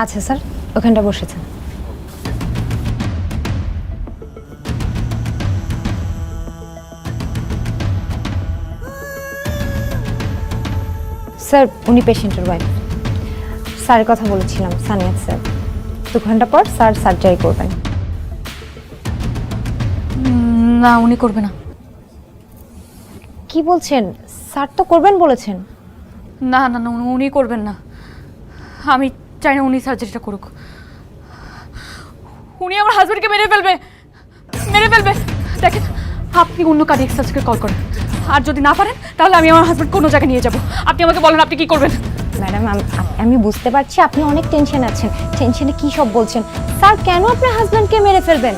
আচ্ছা স্যার ওখানটা বসেছেন। স্যার উনি পেশেন্টের ওয়াইফ স্যারের কথা বলেছিলাম সানিয়া স্যার। দু ঘণ্টা পর স্যার সার্জারি করবেন। না উনি করবে না। কি বলছেন? স্যার তো করবেন বলেছেন। না না না উনি- উনি করবেন না। আমি চাই না উনি সার্জারিটা করুক। উনি আমার হাজবেন্ডকে মেরে ফেলবে। মেরে ফেলবে। দেখেন আপনি অন্য কার্ডিয়াক সার্জনকে কল করেন। আর যদি না পারেন তাহলে আমি আমার হাজবেন্ড কোনো জায়গায় নিয়ে যাব। আপনি আমাকে বলেন আপনি কি করবেন? ম্যাডাম আম- বুঝতে পারছি আপনি অনেক টেনশন আছেন। টেনশনে কি সব বলছেন? স্যার কেন আপনার হাজব্যান্ডকে মেরে ফেলবেন?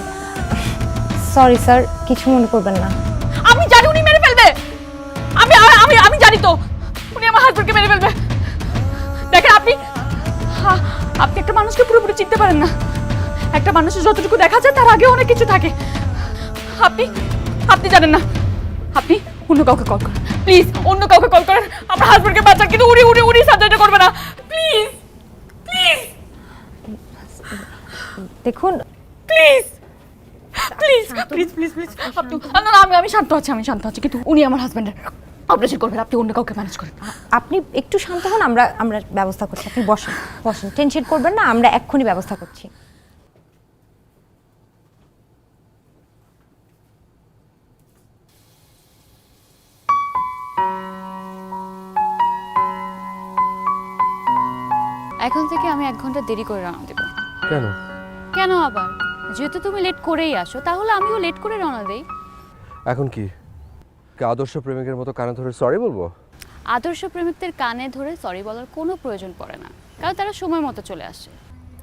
সরি স্যার কিছু মনে করবেন না। আমি জানি উনি মেরে ফেলবে। আমি আমি আমি জানি তো। উনি আমার হাজবেন্ডকে মেরে ফেলবে। দেখেন আপনি আপনি একটা মানুষকে পুরোপুরি চিনতে পারেন না। একটা মানুষের যতটুকু দেখা যায় তার আগে অনেক কিছু থাকে। আপনি আপনি জানেন না। আপনি অন্য কাউকে কল করেন। প্লিজ অন্য কাউকে কল করেন। আমার হাজবেন্ডকে বাঁচান কিন্তু উনি উড়ি উনি সার্জারিটা করবে না। প্লিজ প্লিজ দেখুন। Please please please please please আপনি না আমি আমি শান্ত আছি আমি শান্ত আছি কিন্তু উনি আমার হাজবেন্ডের অপারেশন করবেন আপনি অন্য কাউকে ম্যানেজ করেন। আপনি একটু শান্ত হন আমরা আমরা ব্যবস্থা করছি। আপনি বসেন বসেন। টেনশন করবেন না আমরা এক্ষুনি ব্যবস্থা করছি। এখন থেকে আমি এক ঘণ্টা দেরি করে রওনা দেব। কেন? কেন আবার? যেহেতু তুমি লেট করেই আসো তাহলে আমিও লেট করে রওনা দেই। এখন কি কি? আদর্শ প্রেমিকের মতো কানে ধরে সরি বলব? আদর্শ প্রেমিকদের কানে ধরে সরি বলার কোনো প্রয়োজন পড়ে না। কারণ তারা সময় মতো চলে আসে।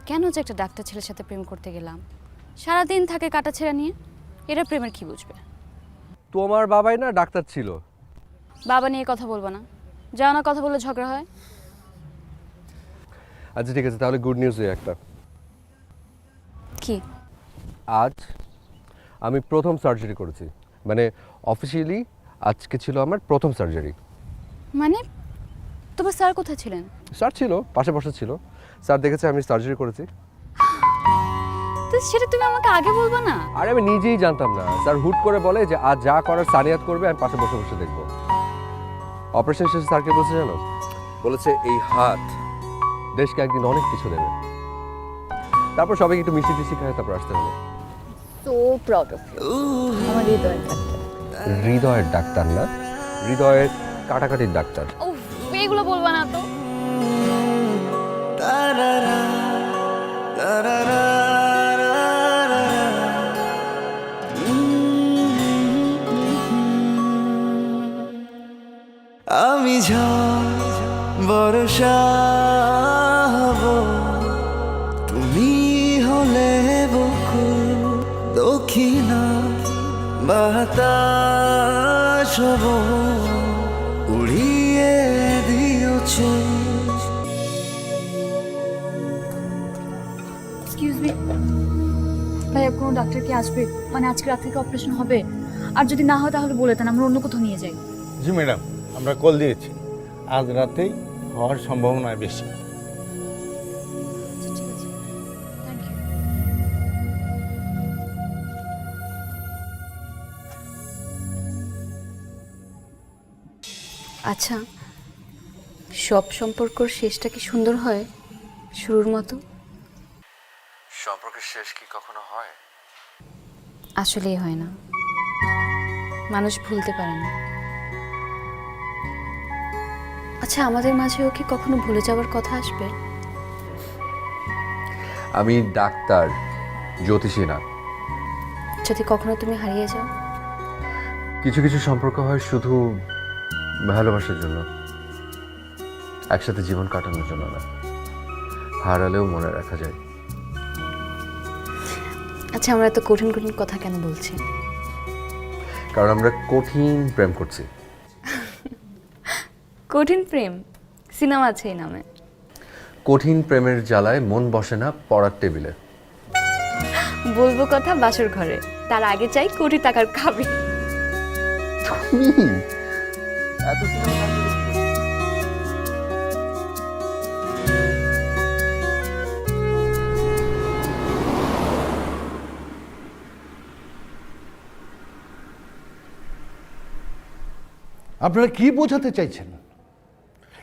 কেন যে একটা ডাক্তার ছেলের সাথে প্রেম করতে গেলাম? সারাদিন থাকে কাটা ছেঁড়া নিয়ে। এরা প্রেমের কি বুঝবে? তোমার বাবাই না ডাক্তার ছিল? বাবা নিয়ে কথা বলব না। যাও না কথা বলে ঝগড়া হয়। আচ্ছা ঠিক আছে তাহলে গুড নিউজ একটা। কি? আজ আমি প্রথম সার্জারি করেছি। মানে অফিসিয়ালি আজকে ছিল আমার প্রথম সার্জারি মানে? তোমার স্যার কোথায় ছিলেন? স্যার ছিল পাশে বসে ছিল। স্যার দেখেছে আমি সার্জারি করেছি। তো সেটা তুমি আমাকে আগে বলব না? আর আমি নিজেই জানতাম না। স্যার হুট করে বলে যে আজ যা করার সানিয়াত করবে আমি পাশে বসে বসে দেখব। অপারেশন শেষে স্যারকে বলছে জানো? বলেছে এই হাত দেশকে একদিন অনেক কিছু দেবে। তারপর সবাইকে একটু মিষ্টি টিষ্টি খায় তারপর আসতে হবে সো প্রাউড অফ ইউ আমার ডাক্তার হৃদয়ের ডাক্তার না হৃদয়ের কাটাকাটির ডাক্তার। এগুলো বলবা না তো। কি আসবে মানে আজকে রাত থেকে অপারেশন হবে। আর যদি না হয় তাহলে বলে দেন আমরা অন্য কোথাও নিয়ে যাই। জি ম্যাডাম আমরা কল দিয়েছি। আজ রাতেই হওয়ার সম্ভাবনা বেশি। ঠিক আছে। থ্যাংক ইউ আচ্ছা সব সম্পর্কর শেষটা কি সুন্দর হয়? শুরুর মতো? সম্পর্কের শেষ কি কখনো আসলেই হয় না। মানুষ ভুলতে পারে না। আচ্ছা আমাদের মাঝেও কি কখনো ভুলে যাওয়ার কথা আসবে? আমি ডাক্তার জ্যোতিষী না। যদি কখনো তুমি হারিয়ে যাও? কিছু কিছু সম্পর্ক হয় শুধু ভালোবাসার জন্য। একসাথে জীবন কাটানোর জন্য না। হারালেও মনে রাখা যায়। আচ্ছা আমরা এত কঠিন কঠিন কথা কেন বলছি? কারণ আমরা কঠিন প্রেম করছি। কঠিন প্রেম? সিনেমা আছে এই নামে। কঠিন প্রেমের জ্বালায় মন বসে না পড়ার টেবিলে। বলব কথা বাসর ঘরে। তার আগে চাই কোটি টাকার খাবি এত সিনেমা আপনারা কি বোঝাতে চাইছেন?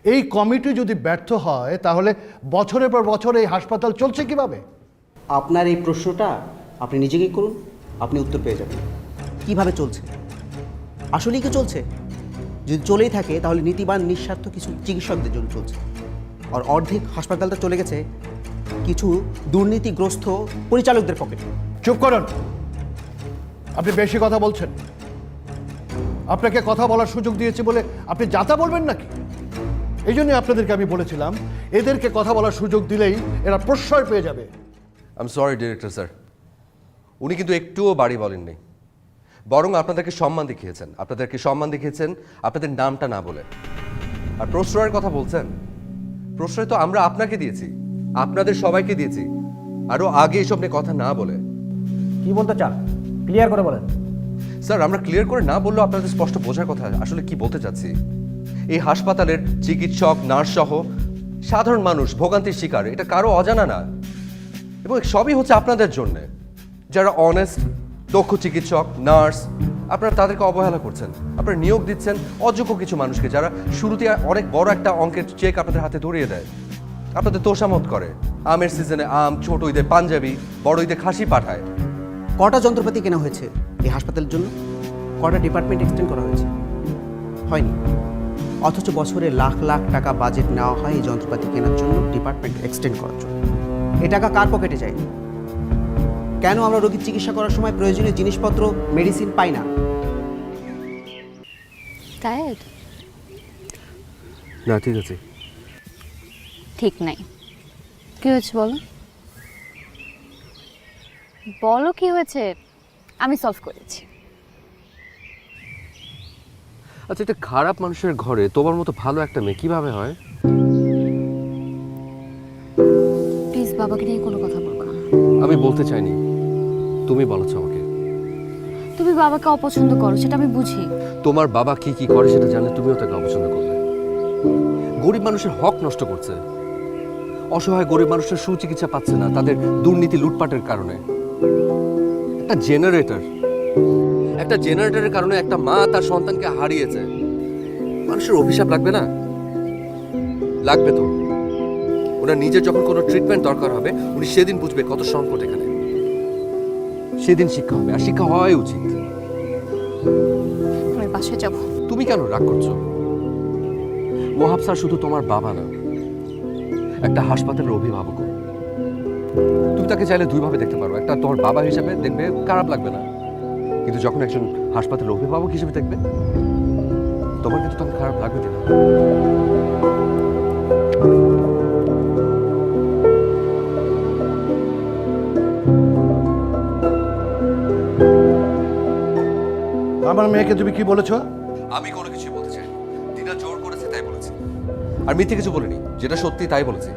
এই কমিটি যদি ব্যর্থ হয় তাহলে বছরের পর বছর এই হাসপাতাল চলছে কীভাবে? আপনার এই প্রশ্নটা আপনি নিজেকেই করুন আপনি উত্তর পেয়ে যাবেন। কীভাবে চলছে? আসলেই কি চলছে? যদি চলেই থাকে তাহলে নীতিবান নিঃস্বার্থ কিছু চিকিৎসকদের জন্য চলছে। আর অর্ধেক হাসপাতালটা চলে গেছে কিছু দুর্নীতিগ্রস্ত পরিচালকদের পকেটে। চুপ করুন। আপনি বেশি কথা বলছেন। আপনাকে কথা বলার সুযোগ দিয়েছি বলে আপনি যাতা বলবেন নাকি? এই জন্য আপনাদেরকে আমি বলেছিলাম এদেরকে কথা বলার সুযোগ দিলেই এরা প্রশ্রয় পেয়ে যাবে। আম সরি ডিরেক্টর স্যার উনি কিন্তু একটুও বাড়ি বলেননি। বরং আপনাদেরকে সম্মান দেখিয়েছেন। আপনাদেরকে সম্মান দেখিয়েছেন আপনাদের নামটা না বলে। আর প্রশ্রয়ের কথা বলছেন? প্রশ্রয় তো আমরা আপনাকে দিয়েছি আপনাদের সবাইকে দিয়েছি। আরও আগে এসব নিয়ে কথা না বলে। কি বলতে চান? ক্লিয়ার করে বলেন। স্যার, আমরা ক্লিয়ার করে না বললেও আপনাদের স্পষ্ট বোঝার কথা, আসলে কি বলতে চাচ্ছি? এই হাসপাতালের চিকিৎসক নার্স সহ সাধারণ মানুষ, ভোগান্তির শিকার, এটা কারও অজানা না। এবং সবই হচ্ছে আপনাদের জন্যে। যারা অনেস্ট দক্ষ চিকিৎসক, নার্স, আপনারা তাদেরকে অবহেলা করছেন। আপনারা নিয়োগ দিচ্ছেন অযোগ্য কিছু মানুষকে যারা শুরুতে অনেক বড় একটা অঙ্কের চেক আপনাদের হাতে ধরিয়ে দেয়। আপনাদের তোষামত করে। আমের সিজনে আম, ছোট ঈদে পাঞ্জাবি, বড় ঈদে খাসি পাঠায়। কটা যন্ত্রপাতি কেনা হয়েছে এই হাসপাতালের জন্য? কটা ডিপার্টমেন্ট এক্সটেন্ড করা হয়েছে? হয়নি। অথচ বছরে লাখ লাখ টাকা বাজেট নেওয়া হয় এই যন্ত্রপাতি কেনার জন্য ডিপার্টমেন্ট এক্সটেন্ড করার জন্য। এ টাকা কার পকেটে যায়? কেন আমরা রোগীর চিকিৎসা করার সময় প্রয়োজনীয় জিনিসপত্র মেডিসিন পাই না? টায়ার্ড না ঠিক আছে। ঠিক নাই। কি হয়েছে বলো? বলো কি হয়েছে? আমি সলভ করেছি। আচ্ছা এটা খারাপ মানুষের ঘরে তোমার মতো ভালো একটা মেয়ে কীভাবে হয়? প্লিজ বাবাকে নিয়ে কোনো কথা বলব না। আমি বলতে চাইনি। তুমি বলেছ আমাকে। তুমি বাবাকে অপছন্দ করো সেটা আমি বুঝি। তোমার বাবা কি কি করে সেটা জানলে তুমিও তাকে অপছন্দ করবে গরিব মানুষের হক নষ্ট করছে। অসহায় গরিব মানুষের সুচিকিৎসা পাচ্ছে না তাদের দুর্নীতি লুটপাটের কারণে। একটা জেনারেটর একটা জেনারেটরের কারণে একটা মা তার সন্তানকে হারিয়েছে। মানুষের অভিশাপ লাগবে না? লাগবে তো। ওনার নিজের যখন কোনো ট্রিটমেন্ট দরকার হবে উনি সেদিন বুঝবে কত সংকট এখানে। সেদিন শিক্ষা হবে আর শিক্ষা হওয়াই উচিত। আমি বাসায় যাব। তুমি কেন রাগ করছ? ওহাব স্যার শুধু তোমার বাবা না একটা হাসপাতালের অভিভাবক তুমি তাকে চাইলে দুইভাবে দেখতে পারো। একটা তোমার বাবা হিসেবে দেখবে খারাপ লাগবে না। কিন্তু যখন একজন হাসপাতালের অভিভাবক হিসেবে দেখবে তোমার কিন্তু তখন খারাপ লাগবে না আমার মেয়েকে তুমি কি বলেছ? আমি কোনো কিছু বলতে চাই দিনা জোর করেছে তাই বলেছি। আর মিথ্যে কিছু বলিনি যেটা সত্যি তাই বলেছি।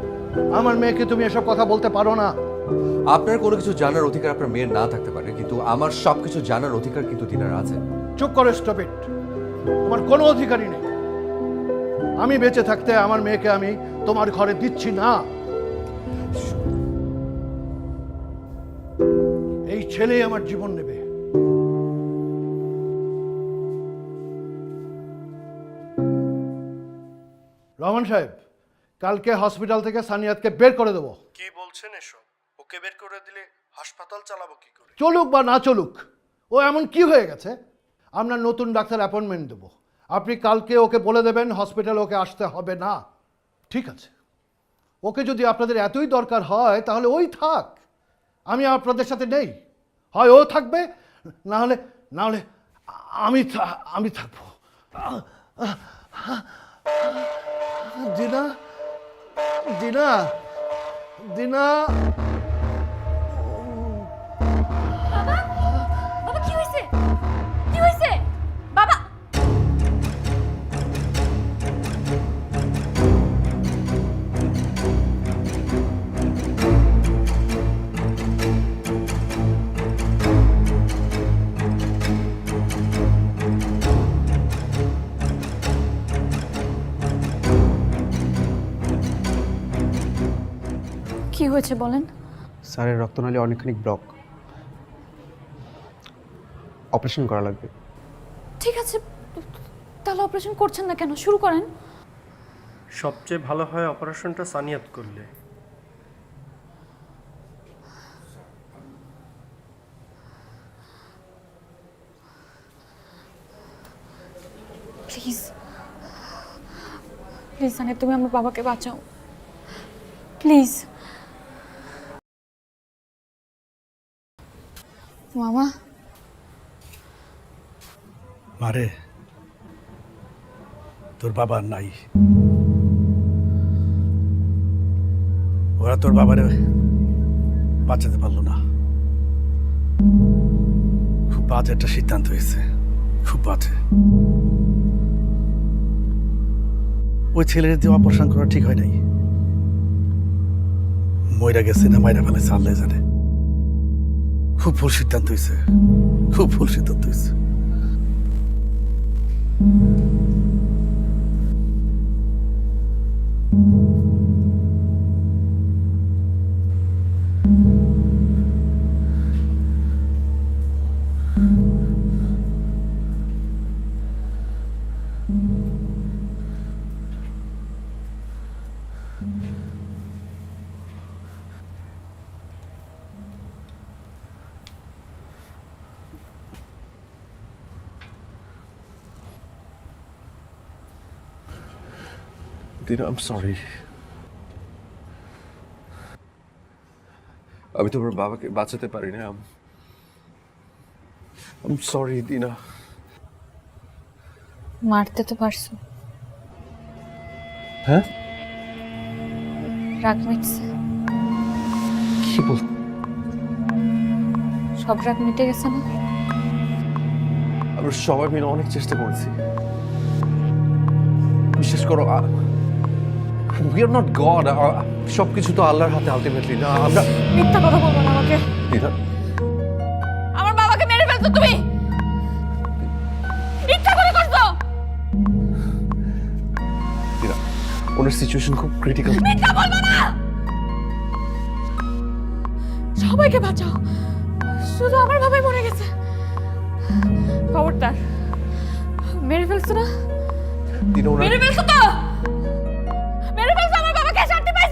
আমার মেয়েকে তুমি এসব কথা বলতে পারো না। আপনার কোনো কিছু জানার অধিকার আপনার মেয়ের না থাকতে পারে কিন্তু আমার সব কিছু জানার অধিকার কিন্তু দিনার আছে। চুপ করে স্টপ ইট তোমার কোনো অধিকারই নেই। আমি বেঁচে থাকতে আমার মেয়েকে আমি তোমার ঘরে দিচ্ছি না। এই ছেলেই আমার জীবন নেবে। রহমান সাহেব কালকে হসপিটাল থেকে সানিয়াতকে বের করে দেবো। কি বলছেন এসব? ওকে বের করে দিলে হাসপাতাল চালাবো কি করে? চলুক বা না চলুক, ও এমন কি হয়ে গেছে? আমরা নতুন ডাক্তার অ্যাপয়েন্টমেন্ট দেবো। আপনি কালকে ওকে বলে দেবেন, হসপিটালে ওকে আসতে হবে না। ঠিক আছে। ওকে যদি আপনাদের এতই দরকার হয়, তাহলে ওই থাক। আমি আপনাদের সাথে নেই। হয় ও থাকবে না হলে না হলে আমি আমি থাকব। দিনা দিনা দিনা হয়েছে বলেন? স্যারের রক্তনালী অনেকখানি ব্লক। অপারেশন করা লাগবে। ঠিক আছে তাহলে অপারেশন করছেন না কেন? শুরু করেন। সবচেয়ে ভালো হয় অপারেশনটা সানিয়াত করলে। প্লিজ। প্লিজ সানিয়া তুমি আমার বাবাকে বাঁচাও। প্লিজ। মামা। মারে, তোর বাবা নাই। ওরা তোর বাবারে বাঁচাতে পারল না। খুব বাজে একটা সিদ্ধান্ত হয়েছে। খুব বাজে। ওই ছেলের দিয়ে অপারেশন করা ঠিক হয় নাই। ময়রা গেছে না, মাইরা ফেলেছে, আল্লাহ জানে। খুব ভুল সিদ্ধান্ত হয়েছে। খুব ভুল সিদ্ধান্ত হয়েছে। দিনা আম সরি আমি তোমার বাবাকে বাঁচাতে পারি না আম সরি দিনা। মারতে তো পারছ। হ্যাঁ? রাগ মিটছে। কি বল সব রাগ মিটে গেছে না? আমরা সবাই মিলে অনেক চেষ্টা করেছি। বিশেষ করো উই আর নট গড সব কিছু তো আল্লাহর হাতে আলটিমেটলি না আমরা মিথ্যা কথা বলব না আমাকে। দিনা আমার বাবাকে মেরে ফেলছো তুমি। ইচ্ছা করে করছ দিনা ওনার সিচুয়েশন খুব ক্রিটিক্যাল মিথ্যা বলব না। সবাইকে বাঁচাও। শুধু আমার বাবাই মরে গেছে। খবরদার। মেরে ফেলছো না? ওনার মেরে ফেলছো তো?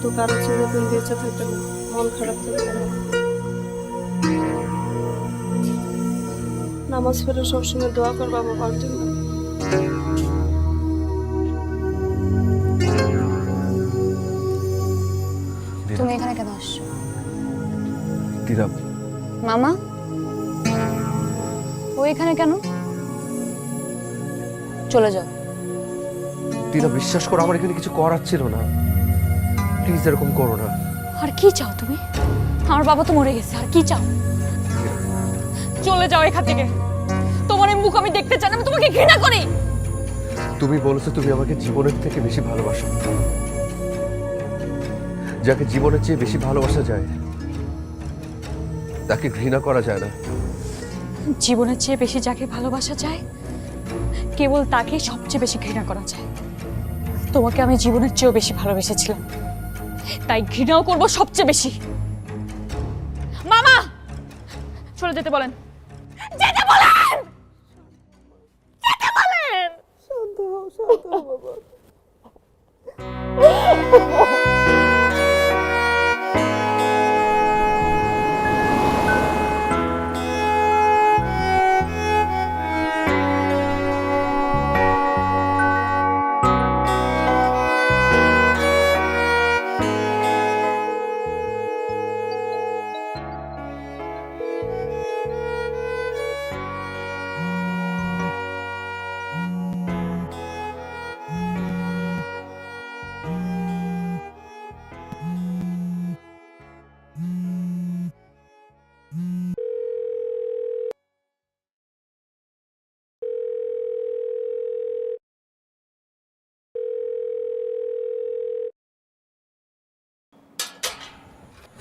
তো কারও ছেলে তুই বেঁচে থাকতে না। মন খারাপ থাকতে না। নামাজ পড়ে সবসময় দোয়া কর বাবা বাবার জন্য তুমি এখানে কেন আসছো? মামা? ও এখানে কেন? চলে যাও। দিনা বিশ্বাস করো আমার এখানে কিছু করার ছিল না। প্লিজ এরকম করো না। আর কি চাও তুমি? আমার বাবা তো মরে গেছে আর কি চাও? চলে যাও এখান থেকে। তোমার এই মুখ আমি দেখতে চাই না আমি তোমাকে ঘৃণা করি। তুমি বলেছ তুমি আমাকে জীবনের থেকে বেশি ভালোবাসো। যাকে জীবনের চেয়ে বেশি ভালোবাসা যায় তাকে ঘৃণা করা যায় না। জীবনের চেয়ে বেশি যাকে ভালোবাসা যায় কেবল তাকে সবচেয়ে বেশি ঘৃণা করা যায়। তোমাকে আমি জীবনের চেয়েও বেশি ভালোবেসেছিলাম। তাই ঘৃণাও করব সবচেয়ে বেশি। মামা! চলে যেতে বলেন।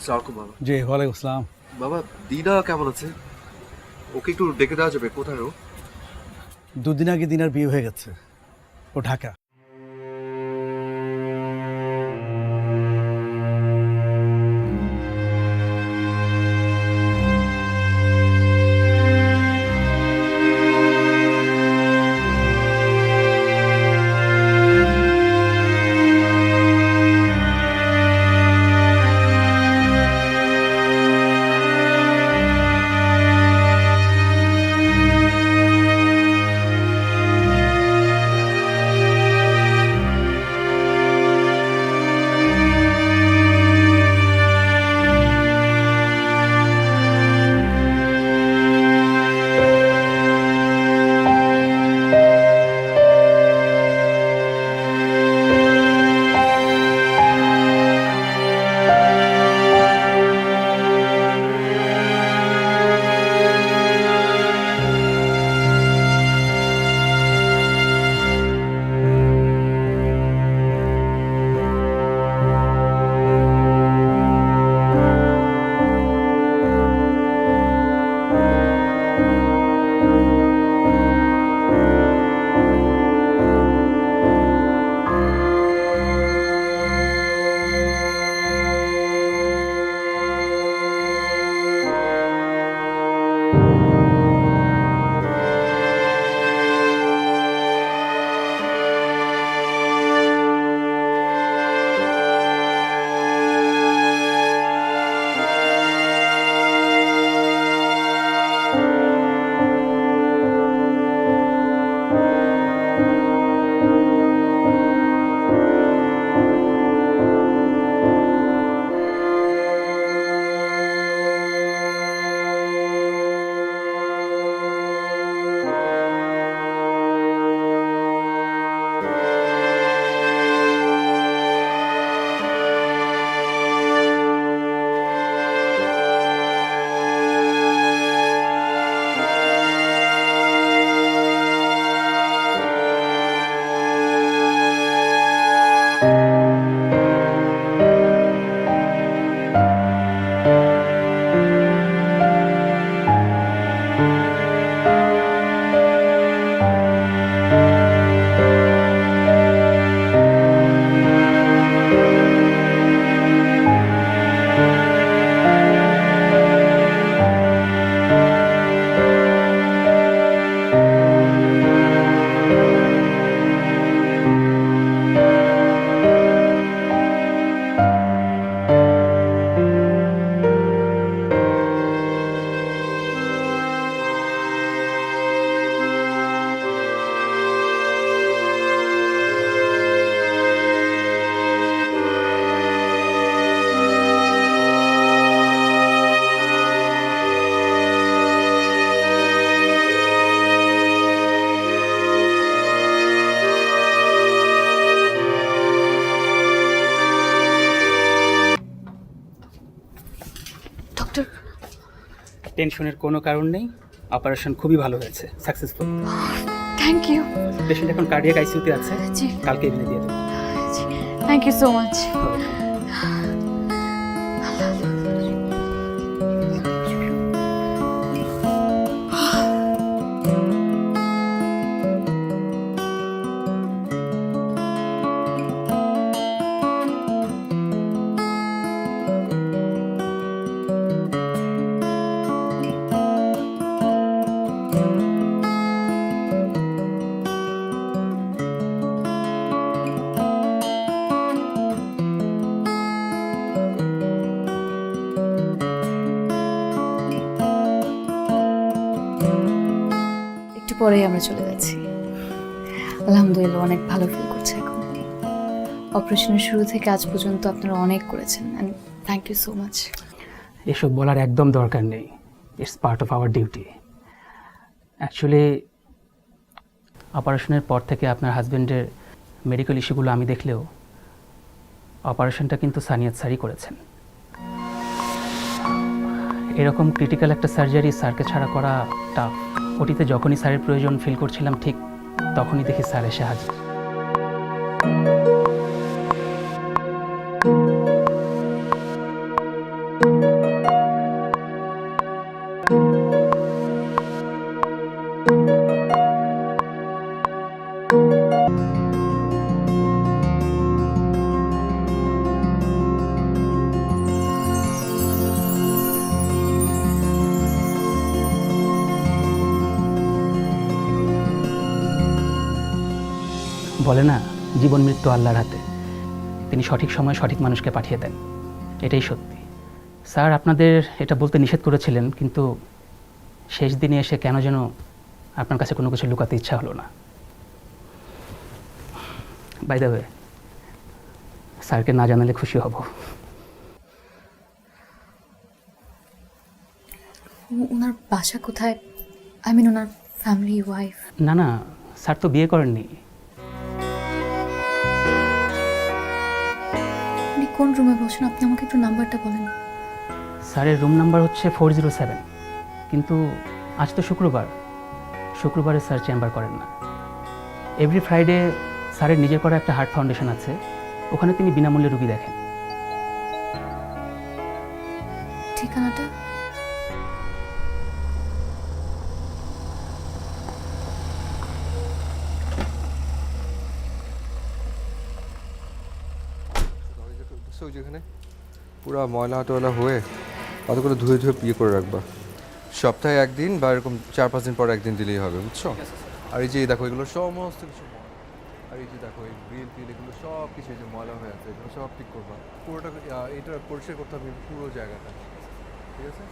সালামালাইকুম বাবা জি ওয়ালাইকুম আসসালাম বাবা দিদা কেমন আছে? ওকে একটু ডেকে দেওয়া যাবে কোথায় ও? দুদিন আগে দিনার বিয়ে হয়ে গেছে ও ঢাকা। টেনশনের কোনো কারণ নেই। অপারেশন খুবই ভালো হয়েছে। সাকসেসফুল। থ্যাংক ইউ পেশেন্ট এখন কার্ডিয়াক আইসিইউতে আছে। কালকে এনে দিয়ে দেবো। থ্যাংক ইউ সো মাচ পরেই আমরা চলে যাচ্ছি। আলহামদুলিল্লাহ অনেক ভালো ফিল করছে এখন। অপারেশনের শুরু থেকে আজ পর্যন্ত আপনারা অনেক করেছেন and thank you so much এসব বলার একদম দরকার নেই। It's part of our duty actually অপারেশনের পর থেকে আপনার হাজব্যান্ডের মেডিকেল ইস্যুগুলো আমি দেখলেও অপারেশনটা কিন্তু সানিয়াত স্যারই করেছেন। এরকম ক্রিটিক্যাল একটা সার্জারি স্যারকে ছাড়া করা টাফ ওটিতে যখনই স্যারের প্রয়োজন ফিল করছিলাম, ঠিক তখনই দেখি স্যার এসে হাজির। বলে না জীবন মৃত্যু আল্লাহর হাতে। তিনি সঠিক সময়ে সঠিক মানুষকে পাঠিয়ে দেন। এটাই সত্যি। স্যার আপনাদের এটা বলতে নিষেধ করেছিলেন কিন্তু শেষ দিনে এসে কেন যেন আপনার কাছে কোনো কিছু লুকাতে ইচ্ছা হলো না। বাই দ্য ওয়ে স্যারকে না জানালে খুশি হব। ওনার বাসা কোথায়? আই মিন ওনার ফ্যামিলি ওয়াইফ না না স্যার তো বিয়ে করেননি। কোন রুমে বসেন? আপনি আমাকে একটু নাম্বারটা বলেন। স্যারের রুম নাম্বার হচ্ছে ফোর জিরো সেভেন। কিন্তু আজ তো শুক্রবার। শুক্রবারে স্যার চেম্বার করেন না। এভরি ফ্রাইডে স্যারের নিজের করা একটা হার্ট ফাউন্ডেশন আছে। ওখানে তিনি বিনামূল্যে রুগী দেখেন। ঠিকানাটা ওই যেখানে পুরো ময়লা টয়লা হয়ে অত করে ধুয়ে ধুয়ে ইয়ে করে রাখবা। সপ্তাহে একদিন বা এরকম চার পাঁচ দিন পর একদিন দিলেই হবে বুঝছ? আর এই যে দেখো এগুলো সমস্ত কিছু আর এই যে দেখো এই গ্রিল টিল এগুলো সব কিছু এই যে ময়লা হয়ে আছে এগুলো সব ঠিক করবা। পুরোটা এটা পরিষ্কার করতে হবে পুরো জায়গাটা। ঠিক আছে?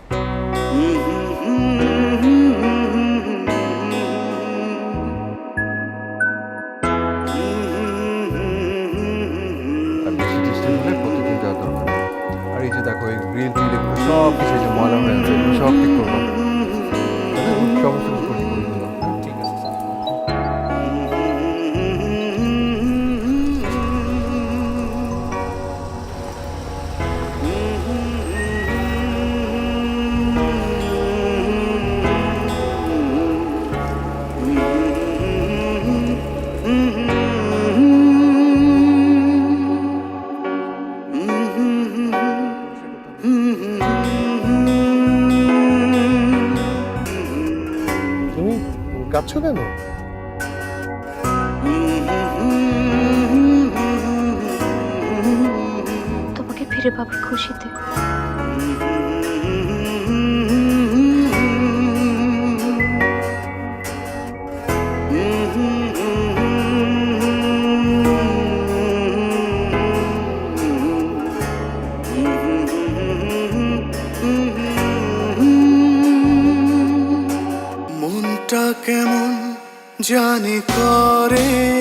কাঁদছো কেন? তোমাকে ফিরে পাবার খুশিতে। জানি করে